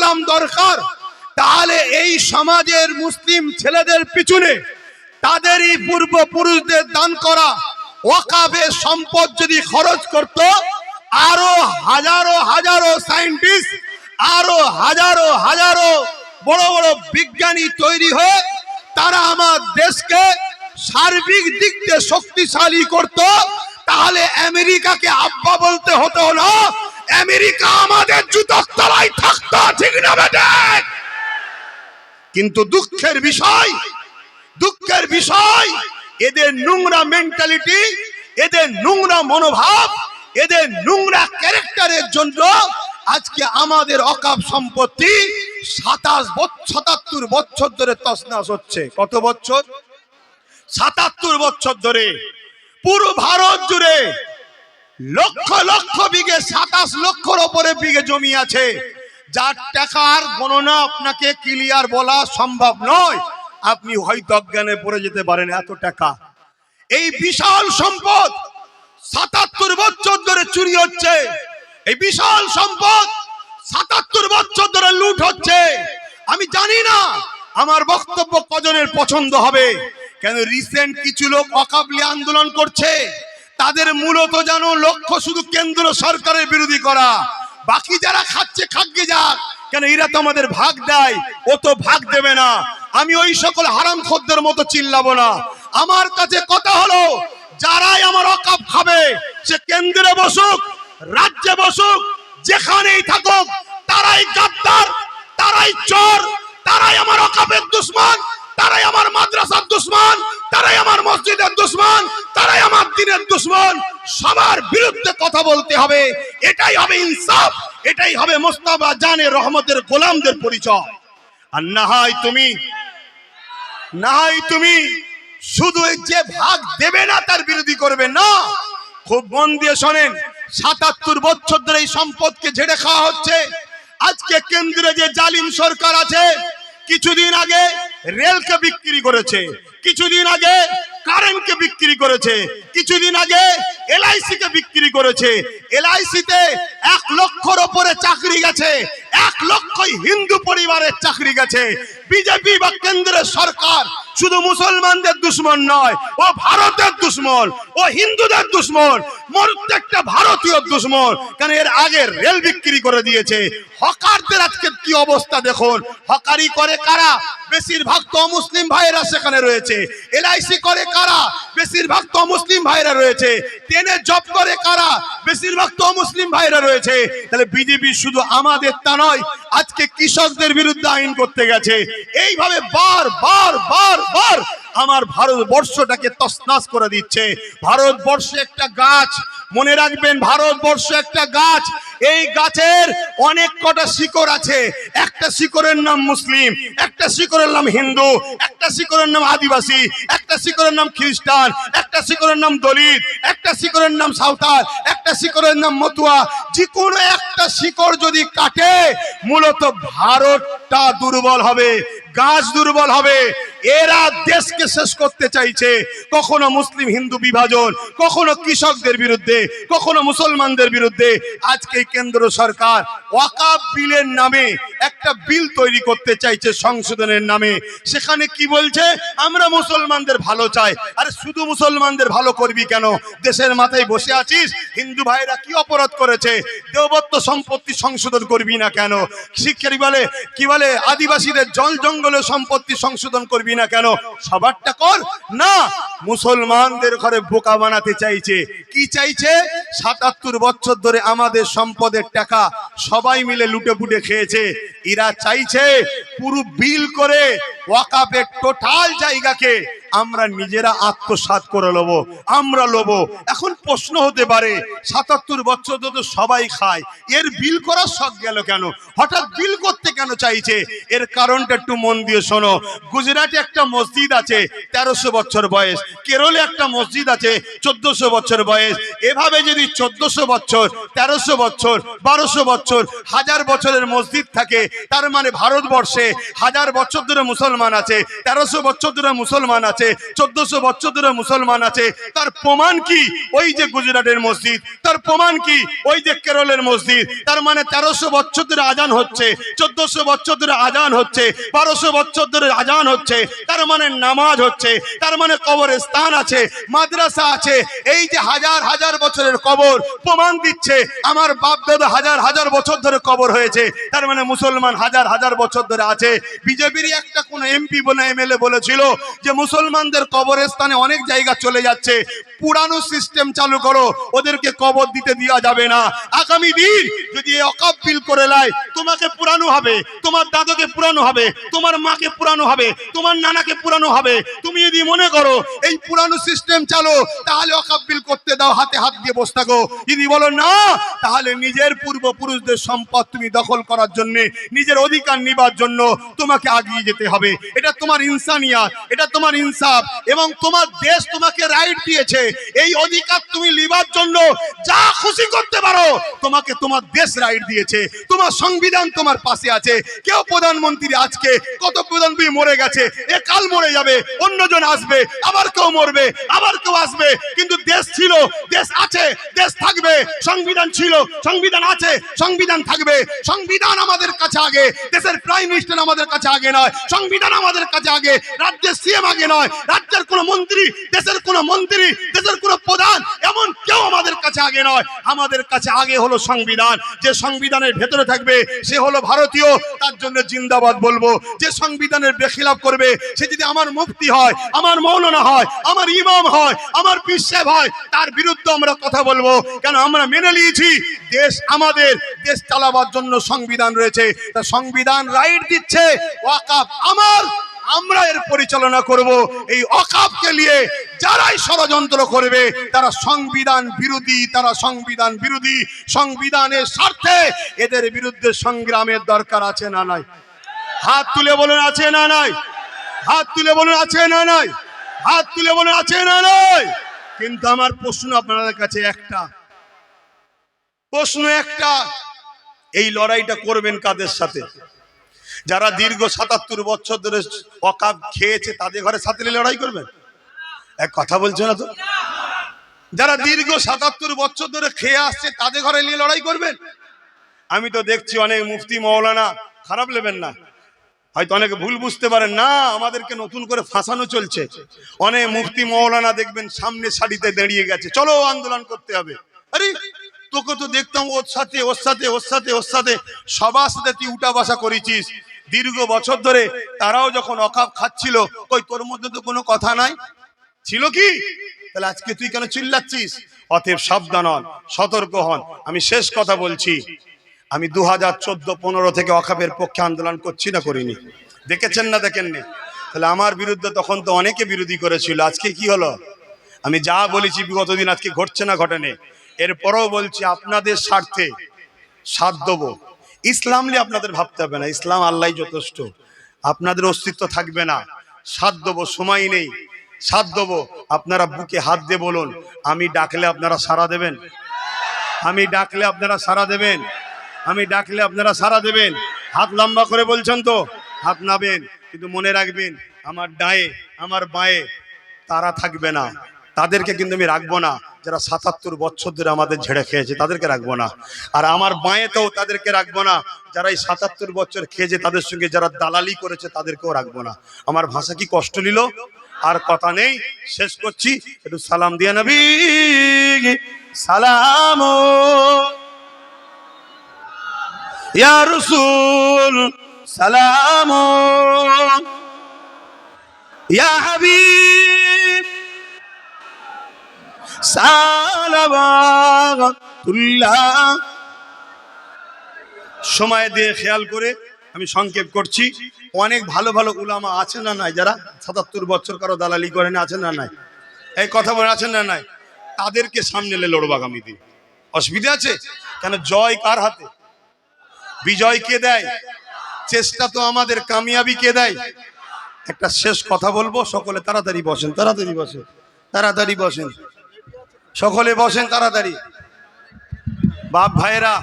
কালাম দরকার। তাহলে এই সমাজের মুসলিম ছেলেদের পিছনে তাদেরই পূর্বপুরুষদের দান করা ওয়াকাবে সম্পদ যদি খরচ করত, আরও হাজারো হাজারো সায়েন্টিস্ট, আরও হাজারো হাজারো বড় বড় বিজ্ঞানী তৈরি হয়ে তারা আমার দেশকে সার্বিক দিক দিয়ে শক্তিশালী করত, তাহলে আমেরিকাকে আব্বা বলতে হতো না। আমেরিকা আমাদের জুতোর তলায় থাকতো, ঠিক না বেটে? কিন্তু দুঃখের বিষয় দুঃখের বিষয়, এদের নোংরা মেন্টালিটি এদের নোংরা মনোভাব, এদের নোংরা ক্যারেক্টারের জন্য আজকে আমাদের অকাপ সম্পত্তি সাতাশ সাতাত্তর বছর ধরে তসনাস হচ্ছে। কত বছর সাতাত্তর বছর ধরে। পুরো ভারত জুড়ে লক্ষ লক্ষ বিঘে, সাতাশ লক্ষর ওপরে বিঘে জমি আছে। যার টাকার গণনা আপনাকে ক্লিয়ার বলা সম্ভব নয়। আপনি হয়তো অজ্ঞানে পড়ে যেতে পারেন এত টাকা। এই বিশাল সম্পদ সাতাত্তর বছর ধরে চুরি হচ্ছে। এই বিশাল সম্পদ সাতাত্তর বছর ধরে লুট হচ্ছে। আমি জানি না আমার বক্তব্য কজনের পছন্দ হবে। কেন রিসেন্ট কিছু লোক অকাবলি আন্দোলন করছে? তাদের মূলত যেন লক্ষ্য শুধু কেন্দ্র সরকারের বিরোধী করা। বাকি যারা খাচ্ছে খাগ্গে যাক। কেন এরা তো আমাদের ভাগ দেয়, ও তো ভাগ দেবে না। আমি ওই সকল হারাম খদ্দের মতো চিল্লাবো না। আমার কাছে কথা হলো, যারাই আমার অকাপ খাবে, সে কেন্দ্রে বসুক, রাজ্যে বসুক, যেখানেই থাকুক, তারাই গাদ্দার, তারাই চোর, তারাই আমার অকাপের দুশ্মন। তারাই আমার মাদ্রাসার দুশ্মন, তারাই আমার মসজিদের দুশ্মন, তারাই আমার দিনের দুশ্মন। সবার বিরুদ্ধে কথা বলতে হবে। এটাই হবে ইনসাফ, এটাই হবে মোস্তাবা জানে রহমতের গোলামদের পরিচয়। আর না হয় তুমি না হয় তুমি, শুধু যে ভাগ দেবে না, তার বিরোধী করবে না। খুব মন দিয়ে শোনেন, সাতাত্তর বছর ধরে এই সম্পদকে ঝেড়ে খাওয়া হচ্ছে। আজকে কেন্দ্রে যে জালিম সরকার আছে কিছুদিন আগে রেলকে বিক্রি করেছে, কিছুদিন আগে কারেন্টকে বিক্রি করেছে, কিছুদিন আগে এলআইসি কে বিক্রি করেছে। এলআইসি তে এক লক্ষর ওপরে চাকরি গেছে, এক লক্ষ হিন্দু পরিবারের চাকরি গেছে। বিজেপি বা কেন্দ্রের সরকার শুধু মুসলমানদের দুশ্মন নয়, ও ভারতের দুশ্মন, ও হিন্দুদের দুশ্মন, প্রত্যেকটা ভারতীয় দুশ্মন। কারণ এর আগে রেল বিক্রি করে দিয়েছে? হকারদের আজকে কি অবস্থা দেখুন? হকারি করে কারা? বেশিরভাগ তো মুসলিম ভাইরা সেখানে রয়েছে। এলআইসি করে কারা? বেশিরভাগ তো মুসলিম ভাইরা রয়েছে। ট্রেনে জব করে কারা? বেশিরভাগ তো মুসলিম ভাইরা রয়েছে। তাহলে বিজেপি শুধু আমাদের তা নয়, আজকে কৃষকদের বিরুদ্ধে আইন করতে গেছে। এইভাবে বার বার বার বার আমার ভারতবর্ষটাকে তসনাস করে দিচ্ছে। ভারতবর্ষ একটা গাছ, মনে রাখবেন ভারতবর্ষ একটা গাছ। এই গাছের অনেক কটা শিকড় আছে। একটা শিকড়ের নাম মুসলিম, একটা শিকড়ের নাম হিন্দু, একটা শিকড়ের নাম আদিবাসী, একটা শিকড়ের নাম খ্রিস্টান, একটা শিকড়ের নাম দলিত, একটা শিকড়ের নাম সাঁওতাল, একটা শিকড়ের নাম মতুয়া। যে কোনো একটা শিকড় যদি কাটে, মূলত ভারতটা দুর্বল হবে, গাছ দুর্বল হবে। এরা দেশকে শেষ করতে চাইছে। কখনো মুসলিম হিন্দু বিভাজন, কখনো কৃষকদের বিরুদ্ধে, কখনো মুসলমানদের বিরুদ্ধে। আজকে কেন্দ্র সরকার ওয়াকাব বিলের নামে একটা বিল তৈরি করতে চাইছে সংশোধনের নামে। সেখানে কি বলছে? আমরা মুসলমানদের ভালো চাই। আরে শুধু মুসলমানদের ভালো করবি কেন? দেশের মাথায় বসে আছিস? হিন্দু ভাইরা কি অপরাধ করেছে? দেবত্ব সম্পত্তি সংশোধন করবি না কেন? শিক্ষারি বলে, কি বলে? আদিবাসীদের জল জঙ্গলের সম্পত্তি সংশোধন করবি না কেন? সবারটা কর। না, মুসলমানদের ঘরে বোকা বানাতে চাইছে। কি চাইছে? সাতাত্তর বছর ধরে আমাদের সম্পদের টাকা সবাই মিলে লুটে পুটে খেয়েছে। এরা চাইছে পুরো বিল করে ওয়াকাপের টোটাল জায়গাকে আমরা নিজেরা আত্মসাৎ করে লব, আমরা লব। এখন প্রশ্ন হতে পারে, সাতাত্তর বছর তো সবাই খায়, এর বিল করার শখ গেল কেন? হঠাৎ বিল করতে কেন চাইছে? এর কারণটা একটু মন দিয়ে শোনো। গুজরাটে একটা মসজিদ আছে, তেরোশো বছর বয়স। কেরলে একটা মসজিদ আছে, চোদ্দশো বছর বয়স। এভাবে যদি চোদ্দশো বছর, তেরোশো বছর, বারোশো বছর, হাজার বছরের মসজিদ থাকে, তার মানে ভারতবর্ষে হাজার বছর ধরে মুসলমান আছে, তেরোশো বছর ধরে মুসলমান আছে। আছে, চোদ্দশো বছর ধরে মুসলমান আছে। তার প্রমাণ কি? ওই যে গুজরাটের মসজিদ। তার প্রমাণ কি? ওই যে কেরলের মসজিদ। তার মানে তেরোশো বছর ধরে আজান হচ্ছে, চোদ্দশো বছর ধরে আজান হচ্ছে, বারোশো বছর ধরে আজান হচ্ছে, তার মানে নামাজ হচ্ছে, তার মানে কবরের স্থান আছে, মাদ্রাসা আছে। এই যে হাজার হাজার বছরের কবর প্রমাণ দিচ্ছে, আমার বাপ দাদা হাজার হাজার বছর ধরে কবর হয়েছে, তার মানে মুসলমান হাজার হাজার বছর ধরে আছে। বিজেপির একটা কোন এমপি বলে, এমএলএ বলেছিল যে মুসলমানদের কবরের স্থানে অনেক জায়গা চলে যাচ্ছে। পুরানো সিস্টেম চালু করো, ওদেরকে কবর দিতে দেওয়া যাবে না। আগামী দিন যদি বিল করে লাই, তোমাকে পুরানো হবে, তোমার দাদাকে পুরানো হবে, তোমার মাকে পুরানো হবে, তোমার নানাকে পুরানো হবে। তুমি যদি মনে করো, এই পুরানো সিস্টেম চালো, তাহলে অকাপ বিল করতে দাও, হাতে হাত দিয়ে বসে থাকো। যদি বলো না, তাহলে নিজের পূর্বপুরুষদের সম্পদ তুমি দখল করার জন্য, নিজের অধিকার নিবার জন্য তোমাকে আগিয়ে যেতে হবে। এটা তোমার ইনসানিয়াত, এটা তোমার ইনসাফ এবং তোমার দেশ তোমাকে রাইট দিয়েছে। এই অধিকার তুমি লিবার জন্য যা খুশি করতে পারো, তোমাকে তোমার দেশ রাইট দিয়েছে। তোমার সংবিধান তোমার পাশে আছে। কেউ প্রধানমন্ত্রী আজকে, কত প্রধানমন্ত্রী মরে গেছে, এ কাল মরে যাবে, অন্যজন আসবে, আবার কেউ মরবে, আবার কেউ আসবে। কিন্তু দেশ ছিল, দেশ আছে, দেশ থাকবে, সংবিধান ছিল, সংবিধান আছে, সংবিধান থাকবে। সংবিধান আমাদের কাছে আগে, দেশের প্রাইম মিনিস্টার আমাদের কাছে আগে নয়, সংবিধান আমাদের কাছে আগে, রাজ্যের সিএম আগে নয়। রাজ্যের কোন মন্ত্রী, দেশের কোন মন্ত্রী, দেশের কোন প্রধান এমন কেউ আমাদের কাছে আগে নয়। আমাদের কাছে আগে হলো সংবিধান। যে সংবিধানের ভেতরে থাকবে, সে হলো ভারতীয়। তার জন্য জিন্দাবাদ বলব। যে সংবিধানের বেখিলাপ করবে, সে যদি আমার মুফতি হয়, আমার মৌলানা হয়, আমার ইমাম হয়, আমার পিসেব হয়, তার বিরুদ্ধে আমরা কথা বলব। কেন আমরা মেনে নিয়েছি? দেশ আমাদের, দেশ চালাবার জন্য সংবিধান রয়েছে। তা সংবিধান রাইট দিচ্ছে। ওয়াকাফ আমার। আমরা এর পরিচালনা করব এই অকাপকে নিয়ে যারাই ষড়যন্ত্র করবে, তারা সংবিধান বিরোধী, তারা সংবিধান বিরোধী, সংবিধানের স্বার্থে এদের বিরুদ্ধে সংগ্রামের দরকার আছে না নাই? হাত তুলে বলুন, আছে না নাই? হাত তুলে বলুন, আছে না নাই? হাত তুলে বলুন, আছে না নাই? কিন্তু আমার প্রশ্ন আপনাদের কাছে একটা। প্রশ্ন একটা, এই লড়াইটা করবেন কাদের সাথে? যারা দীর্ঘ সাতাত্তর বছর ধরে অকাপ খেয়েছে, তাদের ঘরে নিয়ে লড়াই করবেন এক কথা বলছো না তো? যারা দীর্ঘ সাতাত্তর বছর ধরে খেয়ে আসছে, তাদের ঘরে নিয়ে লড়াই করবেন আমি তো দেখছি অনেক মুফতি মৌলানা খারাপ নেবেন না। হয়তো অনেকে ভুল বুঝতে পারেন। না, আমাদেরকে নতুন করে ফাঁসানো চলছে। অনেক মুফতি মৌলানা দেখবেন সামনে সারিতে দাঁড়িয়ে গেছে। চলো আন্দোলন করতে হবে। আরে, তোকে তো দেখতাম ওর সাথে ওর সাথে ওর সাথে ওর সাথে সবার সাথে তুই উঠা বাসা করেছিস। দীর্ঘ বছর ধরে তারাও যখন অকাপ খাচ্ছিল ওই তোর মধ্যে তো কোনো কথা নাই? ছিল কি? তাহলে আজকে তুই কেন চিল্লাচ্ছিস? অতএব সাবধান হন, সতর্ক হন। আমি শেষ কথা বলছি। আমি দু হাজার চোদ্দ পনেরো থেকে অকাপের পক্ষে আন্দোলন করছি না করিনি। দেখেছেন না দেখেননি? তাহলে আমার বিরুদ্ধে তখন তো অনেকে বিরোধী করেছিল। আজকে কি হলো? আমি যা বলেছি বিগত দিন, আজকে ঘটছে না, ঘটেনি। এরপরও বলছি, আপনাদের স্বার্থে সাথ দেবো। ইসলাম নিয়ে আপনাদের ভাবতে হবে না। ইসলাম আল্লাহ যথেষ্ট। আপনাদের অস্তিত্ব থাকবে না। সাথ দেবো, সময় নেই। সাথ দেবো, আপনারা বুকে হাত দিয়ে বলুন, আমি ডাকলে আপনারা সাড়া দেবেন? আমি ডাকলে আপনারা সাড়া দেবেন? আমি ডাকলে আপনারা সাড়া দেবেন? হাত লম্বা করে বলছেন তো, হাত নাবেন, কিন্তু মনে রাখবেন, আমার ডায়ে আমার বাঁয়ে তারা থাকবে না। তাদেরকে কিন্তু আমি রাখব না। যারা সাতাত্তর বছর ধরে আমাদের ঝেড়ে খেয়েছে, তাদেরকে রাখব না। আর আমার বাঁয়েতেও তাদেরকে রাখব না। যারা এই সাতাত্তর বছর খেয়েছে, তাদের সঙ্গে যারা দালালি করেছে, তাদেরকেও রাখব না। আমার ভাষা কি কষ্ট নিল? আর কথা নেই। শেষ করছি। একটু সালাম দিয়ে নবী। সালাম। ইয়া রসুল, সালাম। ইয়া হাবিব। সময় দিয়ে খেয়াল করে আমি সংক্ষেপ করছি। অনেক ভালো ভালো উলামা আছে না নাই? যারা সাতাত্তর বছর কারও দালালি করেন আছেন না নাই? এই কথা বলে আছেন না নাই? তাদেরকে সামনে এলে লড়বো আগামী দিন। অসুবিধা আছে? কেন জয় কার হাতে? বিজয় কে দেয়? চেষ্টা তো আমাদের, কামিয়াবি কে দেয়? একটা শেষ কথা বলব, সকলে তাড়াতাড়ি বসেন তাড়াতাড়ি বসেন তাড়াতাড়ি বসেন। সকলে বসেন তাড়াতাড়ি। বাপ ভাইরা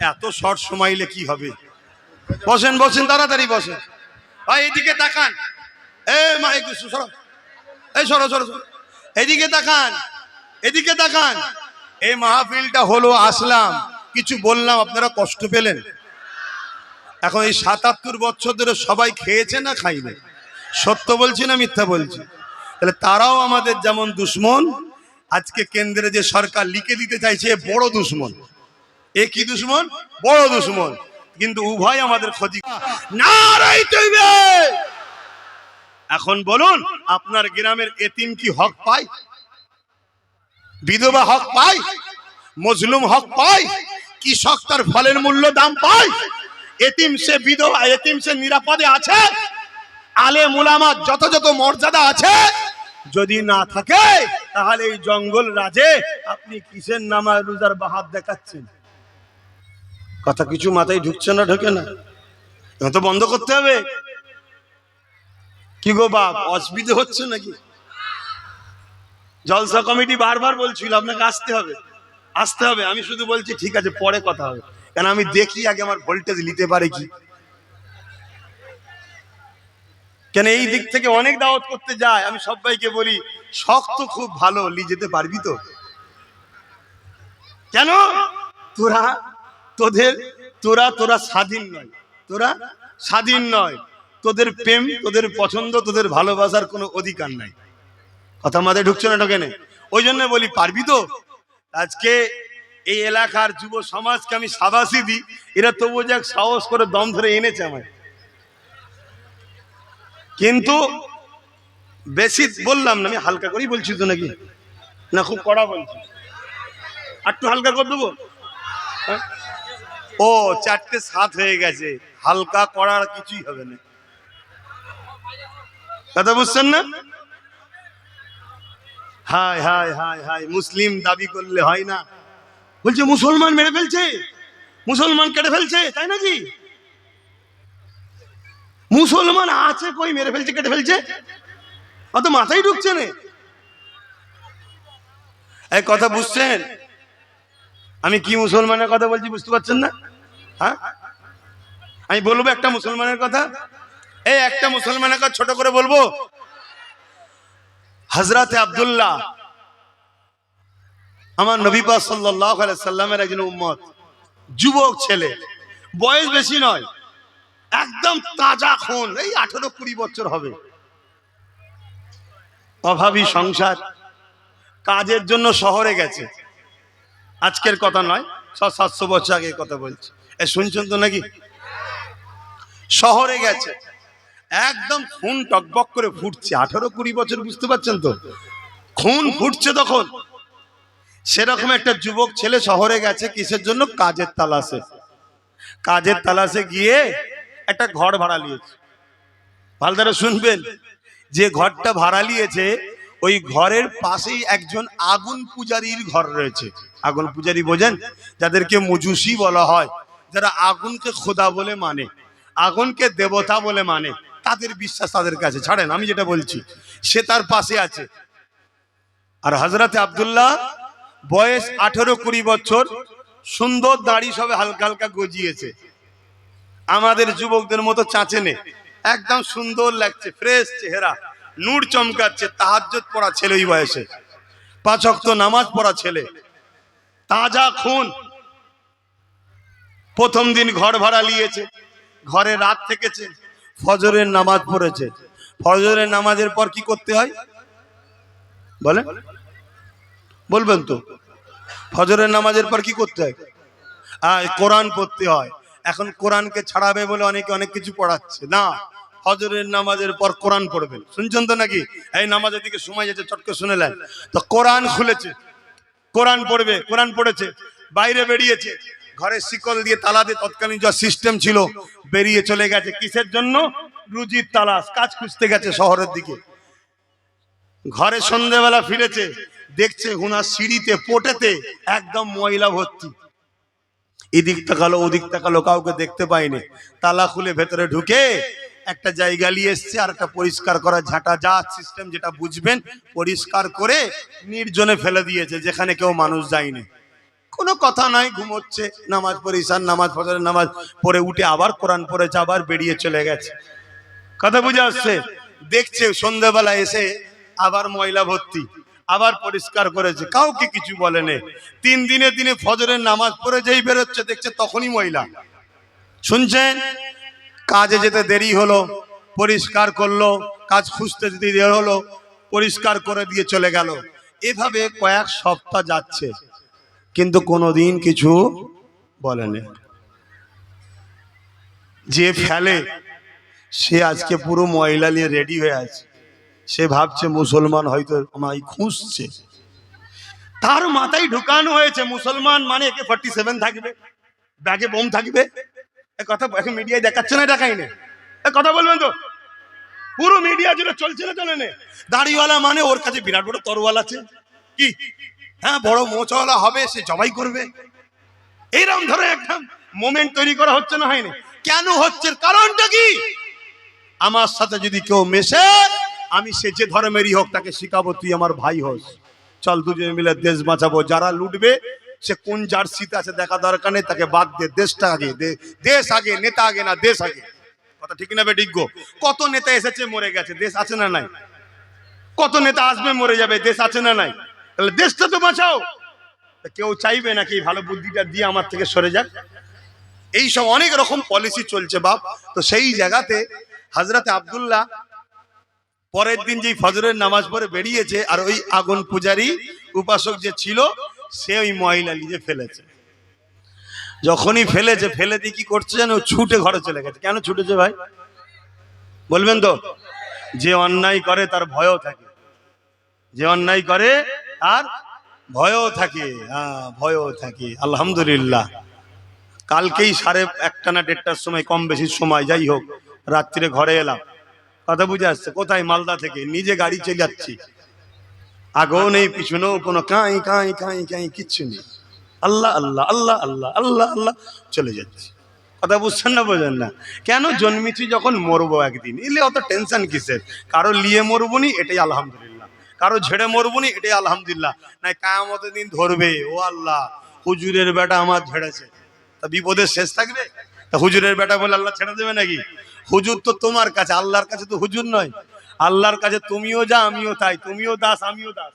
এত শর্ট সময়লে কি হবে? বসেন বসেন, তাড়াতাড়ি বসেন। ভাই, এদিকে তাকান। এ সরো। সরো সরো। এদিকে তাকান এদিকে তাকান। এই মাহফিলটা হলো, আসলাম। কিছু বললাম, আপনারা কষ্ট পেলেন। এখন এই সাতাত্তর বছর ধরে সবাই খেয়েছে না খাইনি? সত্য বলছি না মিথ্যা বলছি? তাহলে তারাও আমাদের যেমন দুশ্মন আজকে কেন্দ্রে যে সরকার লিখে দিতে চাইছে বড় দুশ্মন। এ কি দুশ্মন? বড় দুশ্মন। কিন্তু উভয় আমাদের ক্ষতি। এখন বলুন, আপনার গ্রামের এতিম কি হক পায়? বিধবা হক পায়? মজলুম হক পায়? কৃষক তার ফলের মূল্য দাম পায়? এতিম সে বিধবা, এতিম সে নিরাপদে আছে? আলে যত যত মর্যাদা আছে? যদি না থাকে, তাহলে এই জঙ্গল রাজে আপনি কিসের নামা রোজার বাহাত দেখাচ্ছেন? কথা কিছু মাথায় ঢুকছে না, ঢোকে না। তো বন্ধ করতে হবে। কি গো বাপ, অসুবিধে হচ্ছে নাকি? জলসা কমিটি বারবার বলছিল, আপনাকে আসতে হবে। আসতে হবে, আমি শুধু বলছি, ঠিক আছে, পরে কথা হবে। কেন আমি দেখি আগে আমার ভোল্টেজ নিতে পারে কি। কেন এই দিক থেকে অনেক দাওয়াত করতে যায়, আমি সবাইকে বলি, শখ তো খুব ভালো লি যেতে পারবি তো? কেন? তোরা, তোদের, তোরা তোরা স্বাধীন নয়। তোরা স্বাধীন নয়। তোদের প্রেম, তোদের পছন্দ, তোদের ভালোবাসার কোনো অধিকার নাই। কথা মাথায় ঢুকছে না ঢোকে না ওই জন্য বলি, পারবি তো? আজকে এই এলাকার যুব সমাজকে আমি সাবাসি দিই, এরা তবু যাক সাহস করে দম ধরে এনেছে আমায়। কিন্তু বেশি বললাম না, আমি হালকা করেই বলছি তো নাকি? না, খুব কড়া বলছি। একটু হালকা করে দেবো? হ্যাঁ? ও, চারটে সাত হয়ে গেছে। হালকা করার কিছুই হবে না। কথা বুঝছেন না? হাই হাই হাই হাই মুসলিম দাবি করলে হয় না। বলছে, মুসলমান মেরে ফেলছে। মুসলমান কেটে ফেলছে, তাই না নাকি? মুসলমান আছে কই, মেরে ফেলছে, কেটে ফেলছে? অত মাথায় ঢুকছে না। এই কথা বুঝছেন? আমি কি মুসলমানের কথা বলছি বুঝতে পারছেন না? হ্যাঁ? আমি বলব একটা মুসলমানের কথা? এই একটা মুসলমানের কথা ছোট করে বলব। হজরতে আবদুল্লাহ, আমার নবী পাক সাল্লাল্লাহু সাল্লামের একজন উম্মত, যুবক ছেলে। বয়স বেশি নয়। একদম তাজা খুন। এই আঠেরো কুড়ি বছর হবে। অভাবী সংসার কাজের জন্য শহরে গেছে। আজকের কথা নয়, ছ, সাতশো বছর আগে কথা বলছি। এ, শুনছেন তো নাকি? শহরে গেছে। একদম খুন টকবক করে ফুটছে। আঠারো কুড়ি বছর বুঝতে পারছেন তো? খুন ফুটছে তখন। সেরকম একটা যুবক ছেলে শহরে গেছে, কিসের জন্য? কাজের তালাশে। কাজের তালাশে গিয়ে একটা ঘর ভাড়া নিয়েছে। ভালো করে শুনবেন, যে ঘরটা ভাড়া নিয়েছে, ওই ঘরের পাশেই একজন আগুন পূজারীর ঘর রয়েছে। আগুন পূজারি বোঝেন? যাদেরকে মজুসি বলা হয়, যারা আগুনকে খোদা বলে মানে আগুনকে দেবতা বলে মানে তাদের বিশ্বাস তাদের কাছে। ছাড়েন, আমি যেটা বলছি, সে তার পাশে আছে। আর হজরতে আব্দুল্লাহ, বয়স আঠেরো কুড়ি বছর, সুন্দর দাড়ি সবে হালকা হালকা গজিয়েছে। আমাদের যুবকদের মতো চাচে নে। একদম সুন্দর লাগছে ফ্রেশ চেহারা। নূর চমকাচ্ছে তাহাজ্জত পড়া ছেলে ওই বয়সে। পাঁচ অক্ত নামাজ পড়া ছেলে। তাজা খুন। প্রথম দিন ঘর ভাড়া নিয়েছে, ঘরে রাত থেকেছে, ফজরের নামাজ পড়েছে। ফজরের নামাজের পর কি করতে হয়? বলে বলবেন তো। ফজরের নামাজের পর কি করতে হয়? আর কোরআন পড়তে হয়। এখন কোরআনকে ছাড়াবে বলে অনেকে অনেক কিছু পড়াচ্ছে। না, হজরের নামাজের পর কোরআন পড়বেন। শুনছেন তো নাকি? এই নামাজের দিকে সময় যাচ্ছে, চটকে শুনে নেন। তো কোরআন খুলেছে। কোরআন পড়বে, কোরআন পড়েছে, বাইরে বেরিয়েছে। ঘরে শিকল দিয়ে তালা দিয়ে তৎকালীন যা সিস্টেম ছিল, বেরিয়ে চলে গেছে। কিসের জন্য? রুজির তালাশ, কাজ খুঁজতে গেছে শহরের দিকে। ঘরে সন্ধেবেলা ফিরেছে, দেখছে হুনার সিঁড়িতে, পোটেতে একদম ময়লা ভর্তি। এদিক তাকালো, ওদিক তাকালো, কাউকে দেখতে পাইনি। তালা খুলে ভেতরে ঢুকে একটা জায়গা নিয়ে এসছে আর একটা পরিষ্কার করা ঝাঁটা যা সিস্টেম যেটা বুঝবেন, পরিষ্কার করে নির্জনে ফেলে দিয়েছে, যেখানে কেউ মানুষ যায়নি। কোনো কথা নাই, ঘুমোচ্ছে, নামাজ পড়ে ঈশান, নামাজ ফজরের নামাজ পড়ে উঠে আবার কোরআন পড়েছে, আবার বেরিয়ে চলে গেছে। কথা বুঝে আসছে? দেখছে, সন্ধ্যাবেলা এসে আবার ময়লা ভর্তি। আবার পরিষ্কার করেছে। কাউকে কিছু বলেনি তিন দিনে দিনে ফজরের নামাজ পড়ে যেই বেরোচ্ছে, দেখছে তখনই মহিলা। শুনছেন? কাজে যেতে দেরি হলো, পরিষ্কার করল, কাজ খুঁজতে দেরি হলো, পরিষ্কার করে দিয়ে চলে গেল। এভাবে কয়েক সপ্তাহ যাচ্ছে, কিন্তু কোনোদিন কিছু বলেনি যে ফেলে, সে আজকে পুরো ময়লা নিয়ে রেডি হয়ে আছে। সে ভাবছে মুসলমান হয়তো আমায় খুঁজছে। তার মাথায় ঢুকানো হয়েছে, মুসলমান মানে একে ফর্টি সেভেন থাকবে, ব্যাগে বোম থাকবে। কথা এখন মিডিয়ায় দেখাচ্ছে না দেখাই না। এ কথা বলবেন তো? পুরো মিডিয়া জুড়ে চলছে না, চলে নে? দাড়িওয়ালা মানে ওর কাছে বিরাট বড় তরোয়াল আছে। কি? হ্যাঁ বড় মোচওয়ালা হবে, সে জবাই করবে। এইরকম ধরে একটা মোমেন্ট তৈরি করা হচ্ছে না হয়নি কেন হচ্ছে? কারণটা কি? আমার সাথে যদি কেউ মেশে আমি সে যে ধর্মেরই হোক তাকে শিখাবো, তুই আমার ভাই হোস। চল দুজনে মিলে দেশ বাঁচাবো। যারা লুটবে, সে কোন জার্সিতে আছে দেখা দরকার নেই, তাকে বাদ দে। দেশটা আগে দেশ আগে, নেতা আগে না, দেশ আগে। কথা ঠিক না বেটিজ্ঞ কত নেতা এসেছে, মরে গেছে। দেশ আছে না নাই? কত নেতা আসবে, মরে যাবে? দেশ আছে না নাই? তাহলে দেশটা তো বাঁচাও। কেউ চাইবে নাকি? ভালো বুদ্ধিটা দিয়ে আমার থেকে সরে যাক। এই সব অনেক রকম পলিসি চলছে বাপ। তো সেই জায়গাতে হাজরতে আব্দুল্লাহ পরের দিন যেই ফজরের নামাজ পড়ে বেরিয়েছে, আর ওই আগুন পূজারি উপাসক যে ছিল, সে ওই মহিলা নিজে ফেলেছে। যখনই ফেলেছে, ফেলে দিয়ে কি করছে যেন, ছুটে ঘরে চলে গেছে। কেন ছুটেছে ভাই? বলবেন তো, যে অন্যায় করে তার ভয়ও থাকে। যে অন্যায় করে তার ভয়ও থাকে। হ্যাঁ ভয়ও থাকে। আলহামদুলিল্লাহ। কালকেই সাড়ে একটা না দেড়টার সময়, কম বেশি সময়, যাই হোক রাত্রিরে ঘরে এলাম। কথা বুঝে আসছে, কোথায় মালদা থেকে? নিজে গাড়ি চলে যাচ্ছি। আগেও নেই পিছনেও কোনো কাঁই কাঁই কাঁই কাঁই, কিচ্ছু নেই। আল্লাহ আল্লাহ আল্লাহ আল্লাহ আল্লাহ আল্লাহ, চলে যাচ্ছি। কথা বুঝছেন না, বোঝেন না? কেন জন্মেছি যখন মরবো একদিন? এলে অত টেনশন কিসের? কারও লিয়ে মরবো নি, এটাই আলহামদুলিল্লাহ। কারও ঝেড়ে মরবো নি, এটাই আলহামদুলিল্লাহ। নাই কায়ামতের দিন ধরবে, ও আল্লাহ। হুজুরের বেটা আমার ঝেড়েছে। তা বিপদের শেষ থাকবে? তা হুজুরের বেটা বলে আল্লাহ ছেড়ে দেবে নাকি? হুজুর তো তোমার কাছে, আল্লাহর কাছে তো হুজুর নয়। আল্লাহর কাছে তুমিও যা, আমিও তাই, তুমিও দাস, আমিও দাস।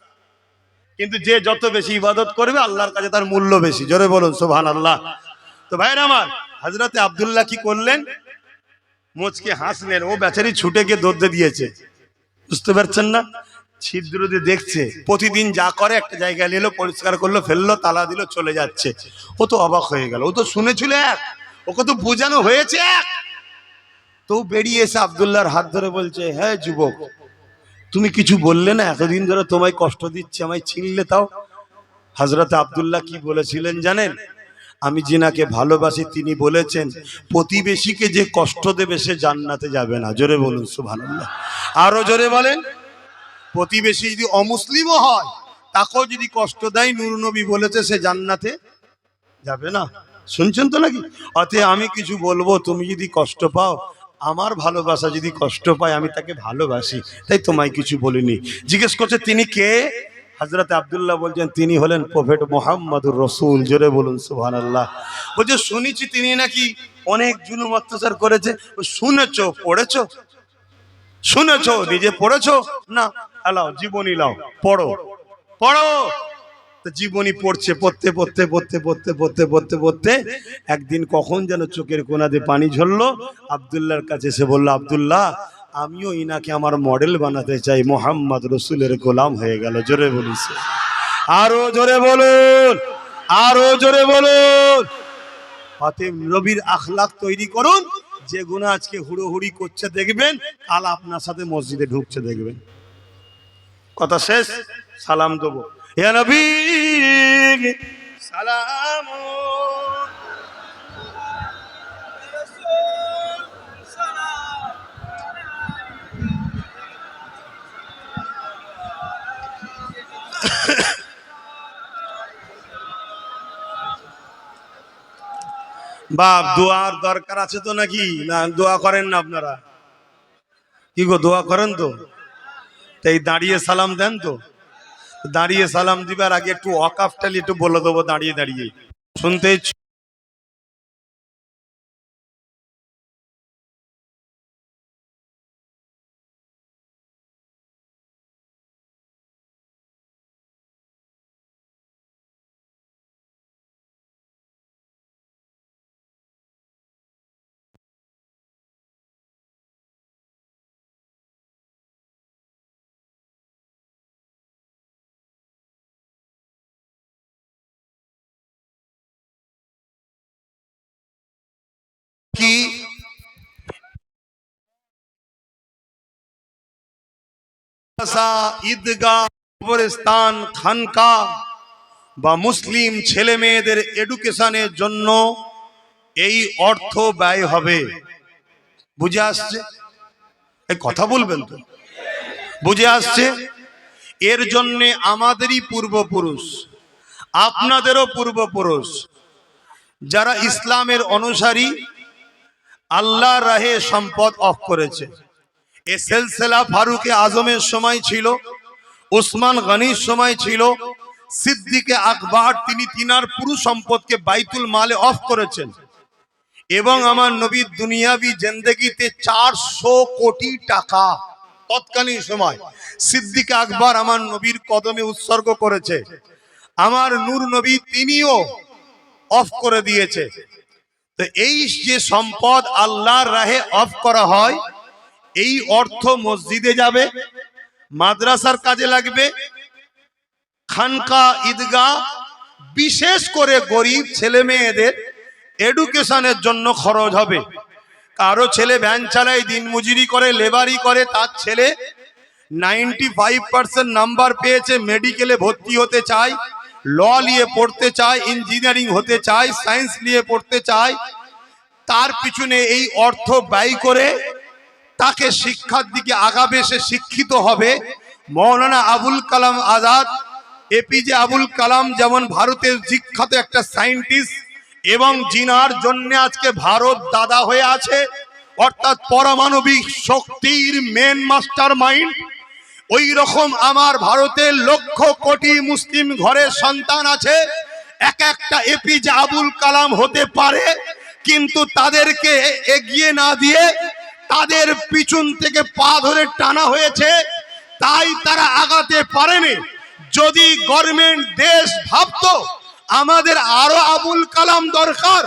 কিন্তু যে যত বেশি ইবাদত করবে, আল্লাহর কাছে তার মূল্য বেশি। জোরে বলুন সোভান আল্লাহ তো ভাইরা আমার হজরতে আব্দুল্লাহ কি করলেন? মোচকে হাসলেন। ও বেচারি ছুটে গিয়ে দৌড়ে দিয়েছে। বুঝতে পারছেন না? ছিদ্র দিয়ে দেখছে। প্রতিদিন যা করে, একটা জায়গায় নিল, পরিষ্কার করল, ফেলল, তালা দিল, চলে যাচ্ছে। ও তো অবাক হয়ে গেল। ও তো শুনেছিল এক। ওকে তো বোঝানো হয়েছে এক। তো বেরিয়ে এসে আবদুল্লাহর হাত ধরে বলছে হ্যাঁ যুবক, তুমি কিছু বললে না? এতদিন ধরে তোমায় কষ্ট দিচ্ছে, আমায় চিনলে তাও? হজরত আবদুল্লাহ কি বলেছিলেন জানেন? আমি জিনাকে ভালোবাসি তিনি বলেছেন, প্রতিবেশীকে যে কষ্ট দেবে সে জান্নাতে যাবে না। জোরে বলুন, সুবহানাল্লাহ। আরও জোরে বলেন, প্রতিবেশী যদি অমুসলিমও হয়, তাকেও যদি কষ্ট দেয় নবী বলেছে সে জান্নাতে যাবে না। শুনছেন তো নাকি? অতএব আমি কিছু বলব, তুমি যদি কষ্ট পাও আমার ভালোবাসা যদি কষ্ট পায়, আমি তাকে ভালোবাসি। তাই তোমায় কিছু বলিনি। জিজ্ঞেস করছে, তিনি কে? হজরত আবদুল্লাহ বলছেন, তিনি হলেন প্রফেট মোহাম্মদুর রসুল। জোরে বলুন সুহান আল্লাহ বলছে, শুনেছি তিনি নাকি অনেক জুলুম অত্যাচার করেছে। শুনেছো, পড়েছো? শুনেছো, নিজে পড়েছো? না এলাও জীবনী লাও, পড়ো। পড়ো? তো জীবনী পড়ছে, পড়তে পড়তে পড়তে পড়তে পড়তে পড়তে পড়তে। একদিন কখন যেন চোখের কোনাতে পানি ঝরলো, আবদুল্লাহর কাছে এসে বলল, আবদুল্লাহ, আমিও ইনাকে আমার মডেল বানাতে চাই, মোহাম্মদ রসুলের গোলাম হয়ে গেল। জোরে বলিস আরও জোরে বলুন, আরও জোরে বলুন। অতএব নবীর আখলাক তৈরি করুন, যে গুণা আজকে হুড়োহুড়ি করছে দেখবেন, কাল আপনার সাথে মসজিদে ঢুকছে দেখবেন। কথা শেষ, সালাম দেবো। বাপ, দোয়ার দরকার আছে তো নাকি? না, দোয়া করেন না আপনারা। কি গো, দোয়া করেন তো? তাই দাঁড়িয়ে সালাম দেন তো? দাঁড়িয়ে সালাম দিবার আগে একটু অকাফটালি একটু বলে দেবো দাঁড়িয়ে দাঁড়িয়ে। শুনতে কি? ঈদগাহ, কবরস্থান খানকা বা মুসলিম ছেলে মেয়েদের এডুকেশনের জন্য এই অর্থ ব্যয় হবে। বুঝে আসছে? এই কথা বলবেন তো? বুঝে আসছে? এর জন্যে আমাদেরই পূর্বপুরুষ, আপনাদেরও পূর্বপুরুষ, যারা ইসলামের অনুসারী আল্লাহ রাহে সম্পদ অফ করেছে। এ সেলসেলা ফারুকে আজমের সময় ছিল ওসমান গনির সময় ছিল, সিদ্দিকে আকবর তিনি তিনার পুরো সম্পদকে বাইতুল মালে অফ করেছেন। এবং আমার নবী দুনিয়াবি জেন্দেগিতে চারশো কোটি টাকা তৎকালীন সময় সিদ্দিক আকবর আমার নবীর কদমে উৎসর্গ করেছে। আমার নূর নবী তিনিও অফ করে দিয়েছে। তো এই যে সম্পদ আল্লাহর রাহে অফ করা হয়, এই অর্থ মসজিদে যাবে, মাদ্রাসার কাজে লাগবে, খানকা ঈদগাহ, বিশেষ করে গরিব ছেলে মেয়েদের এডুকেশনের জন্য খরচ হবে। কারও ছেলে ভ্যান চালায় দিনমজুরি করে লেবারি করে, তার ছেলে নাইনটি ফাইভ পার্সেন্ট নাম্বার পেয়েছে মেডিকেলে ভর্তি হতে চায় ল নিয়ে পড়তে চায় ইঞ্জিনিয়ারিং হতে চায় সায়েন্স নিয়ে পড়তে চায়, তার পিছনে এই অর্থ ব্যয় করে তাকে শিক্ষার দিকে আগাবে, সে শিক্ষিত হবে। মৌলানা আবুল কালাম আজাদ এপিজে আবুল কালাম যেমন ভারতের বিখ্যাত একটা সায়েন্টিস্ট এবং জিনার জন্য আজকে ভারত দাদা হয়ে আছে, অর্থাৎ পারমাণবিক শক্তির মেন মাস্টার মাইন্ড ওই রকম আমার ভারতের লক্ষ কোটি মুসলিম ঘরের সন্তান আছে। এক একটা এপিজে আবুল কালাম হতে পারে, কিন্তু তাদেরকে এগিয়ে না দিয়ে তাদের পিছন থেকে পা ধরে টানা হয়েছে। তাই তারা আগাতে পারেনি। যদি গভর্নমেন্ট দেশ ভাবতো, আমাদের আরও আবুল কালাম দরকার।